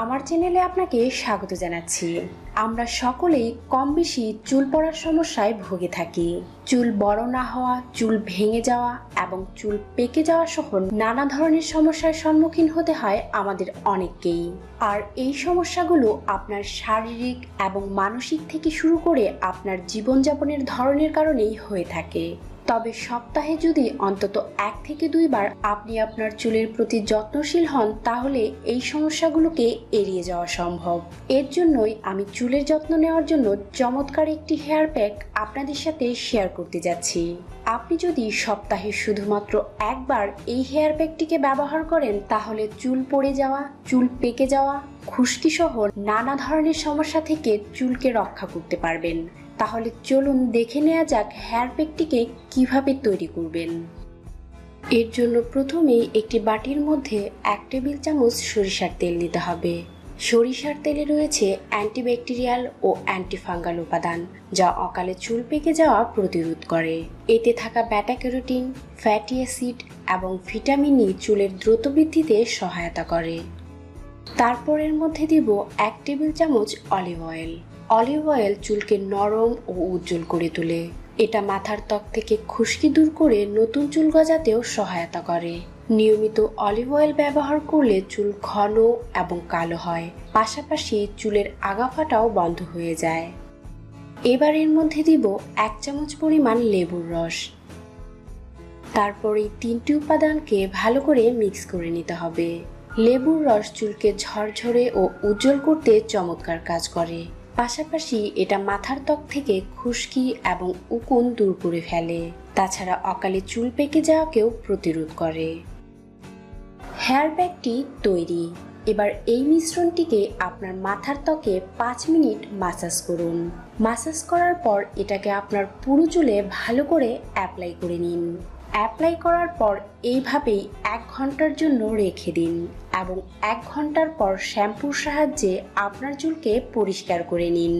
আমার চ্যানেলে আপনাকে স্বাগত জানাচ্ছি। আমরা সকলেই কম বেশি চুল পড়ার সমস্যায় ভুগে থাকি। চুল বড় না হওয়া, চুল ভেঙে যাওয়া এবং চুল পেকে যাওয়া সহ নানা ধরনের সমস্যার সম্মুখীন হতে হয় আমাদের অনেককেই। আর এই সমস্যাগুলো আপনার শারীরিক এবং মানসিক থেকে শুরু করে আপনার জীবনযাপনের ধরনের কারণেই হয়ে থাকে। তবে সপ্তাহে যদি অন্তত এক থেকে দুইবার আপনি আপনার চুলের প্রতি যত্নশীল হন, তাহলে এই সমস্যাগুলোকে এড়িয়ে যাওয়া সম্ভব। এর জন্যই আমি চুলের যত্ন নেওয়ার জন্য চমৎকার একটি হেয়ার প্যাক আপনাদের সাথে শেয়ার করতে যাচ্ছি। আপনি যদি সপ্তাহে শুধুমাত্র একবার এই হেয়ার প্যাকটিকে ব্যবহার করেন, তাহলে চুল পড়ে যাওয়া, চুল পেকে যাওয়া খুশকি সহ নানা ধরনের সমস্যা থেকে চুলকে রক্ষা করতে পারবেন। তাহলে চলুন দেখে নেওয়া যাক হেয়ার প্যাকটিকে কীভাবে তৈরি করবেন। এর জন্য প্রথমেই একটি বাটির মধ্যে এক টেবিল চামচ সরিষার তেল নিতে হবে। সরিষার তেলে রয়েছে অ্যান্টিব্যাকটেরিয়াল ও অ্যান্টিফাঙ্গাল উপাদান, যা অকালে চুল পেকে যাওয়া প্রতিরোধ করে। এতে থাকা ব্যাটা ক্যারোটিন, ফ্যাটি অ্যাসিড এবং ভিটামিন ই চুলের দ্রুত বৃদ্ধিতে সহায়তা করে। তারপরের মধ্যে দিব এক টেবিল চামচ অলিভ অয়েল। অলিভ অয়েল চুলকে নরম ও উজ্জ্বল করে তোলে। এটা মাথার ত্বক থেকে খুশকি দূর করে নতুন চুল গজাতেও সহায়তা করে। নিয়মিত অলিভ অয়েল ব্যবহার করলে চুল ঘন এবং কালো হয়। পাশাপাশি চুলের আগাফাটাও বন্ধ হয়ে যায়। এবার এর মধ্যে দিব এক চামচ পরিমাণ লেবুর রস। তারপর এই তিনটি উপাদানকে ভালো করে মিক্স করে নিতে হবে। লেবুর রস চুলকে ঝরঝরে ও উজ্জ্বল করতে চমৎকার কাজ করে। পাশাপাশি এটা মাথার ত্বক থেকে খুশকি এবং উকুন দূর করে ফেলে। তাছাড়া অকালে চুল পেকে যাওয়াকেও প্রতিরোধ করে। হেয়ার ব্যাগটি তৈরি। এবার এই মিশ্রণটিকে আপনার মাথার ত্বকে পাঁচ মিনিট মাসাজ করুন। মাসাজ করার পর এটাকে আপনার পুরো চুলে ভালো করে অ্যাপ্লাই করে নিন। অ্যাপ্লাই করার পর এইভাবেই এক ঘণ্টার জন্য রেখে দিন এবং এক ঘণ্টার পর শ্যাম্পুর সাহায্যে আপনার চুলকে পরিষ্কার করে নিন।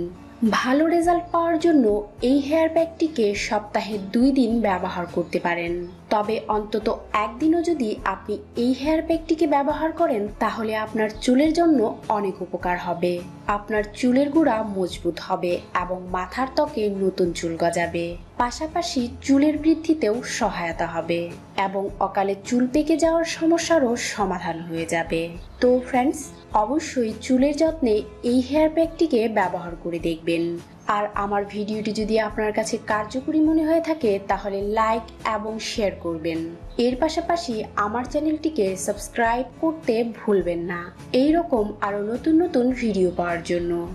ভালো রেজাল্ট পাওয়ার জন্য এই হেয়ার ব্যাগটিকে সপ্তাহে দুই দিন ব্যবহার করতে পারেন। তবে অন্তত একদিনও যদি আপনি এই হেয়ার প্যাকটিকে ব্যবহার করেন, তাহলে আপনার চুলের জন্য অনেক উপকার হবে। আপনার চুলের গোড়া মজবুত হবে এবং মাথার ত্বকে নতুন চুল গজাবে। পাশাপাশি চুলের বৃদ্ধিতেও সহায়তা হবে এবং অকালে চুল পেকে যাওয়ার সমস্যারও সমাধান হয়ে যাবে। তো ফ্রেন্ডস অবশ্যই চুলের যত্নে এই হেয়ার প্যাকটিকে ব্যবহার করে দেখবেন। আর আমার ভিডিওটি যদি আপনার কাছে কার্যকরী মনে হয়ে থাকে, তাহলে লাইক এবং শেয়ার করবেন। এর পাশাপাশি আমার চ্যানেলটিকে সাবস্ক্রাইব করতে ভুলবেন না। এই রকম আরও নতুন নতুন ভিডিও পাওয়ার জন্য।